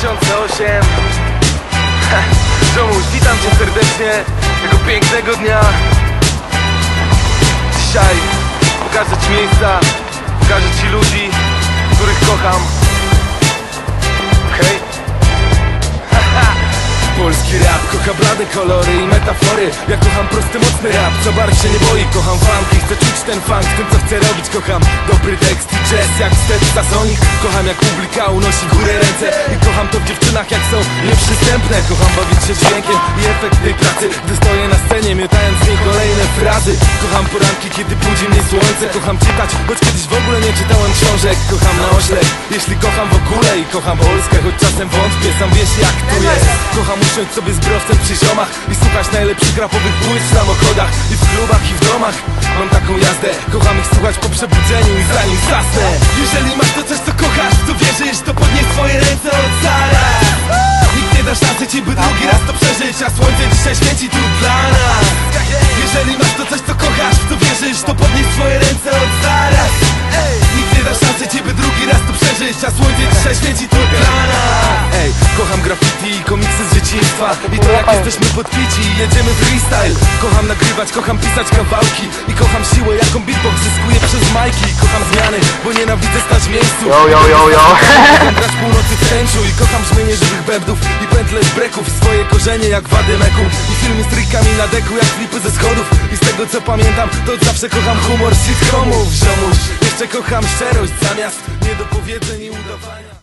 2008 Ziomuś, witam cię serdecznie. Tego pięknego dnia. Dzisiaj pokażę ci miejsca Pokażę ci ludzi, których kocham Polski rap, kocha blade kolory i metafory. Ja kocham prosty, mocny rap, co barw się nie boi Kocham funk i chcę czuć ten funk. W tym co chcę robić Kocham dobry tekst i jazz jak wstecz Sonic. Kocham jak publika unosi górę ręce. I kocham to w dziewczynach jak są nieprzystępne. Kocham bawić się dźwiękiem i efekt tej pracy. Gdy stoję na scenie miotając z niej kolejne frazy. Kocham poranki kiedy budzi mnie słońce. Kocham czytać, choć kiedyś w ogóle nie czytałem książek. Kocham na oślep, jeśli kocham w ogóle I kocham Polskę, choć czasem wątpię, sam wiesz jak tu jest Usiąść sobie z browcem przy ziomach I słuchać najlepszych rapowych płyt w samochodach I w klubach i w domach. Mam taką jazdę, kocham ich słuchać po przebudzeniu i zanim zasnę. Jeżeli masz to coś co kochasz, co wierzysz, to podnieś swoje ręce od zaraz Nikt nie da szansy ci by drugi raz to przeżyć A słońce dzisiaj świeci tu dla nas. Jeżeli masz to coś co kochasz, co wierzysz, to podnieś swoje ręce od zaraz Nikt nie da szansy ci by drugi raz to przeżyć A słońce dzisiaj świeci tu dla nas. Ej, kocham graffiti i komiksy z dzieciństwa. I to jak jesteśmy podpici i jedziemy freestyle. Kocham nagrywać, kocham pisać kawałki. I kocham siłę jaką beatbox zyskuje przez majki. Kocham zmiany, bo nienawidzę stać w miejscu. Yo, yo, yo, yo. Kocham grać północy w tęczu i kocham brzmienie żywych bębnów I pętle z breków, swoje korzenie jak wademeku I filmy z trikami na deku jak klipy ze schodów. I z tego co pamiętam, to zawsze kocham humor sitcomów. Ziomuś, jeszcze kocham szczerość zamiast niedopowiedzeń i udawania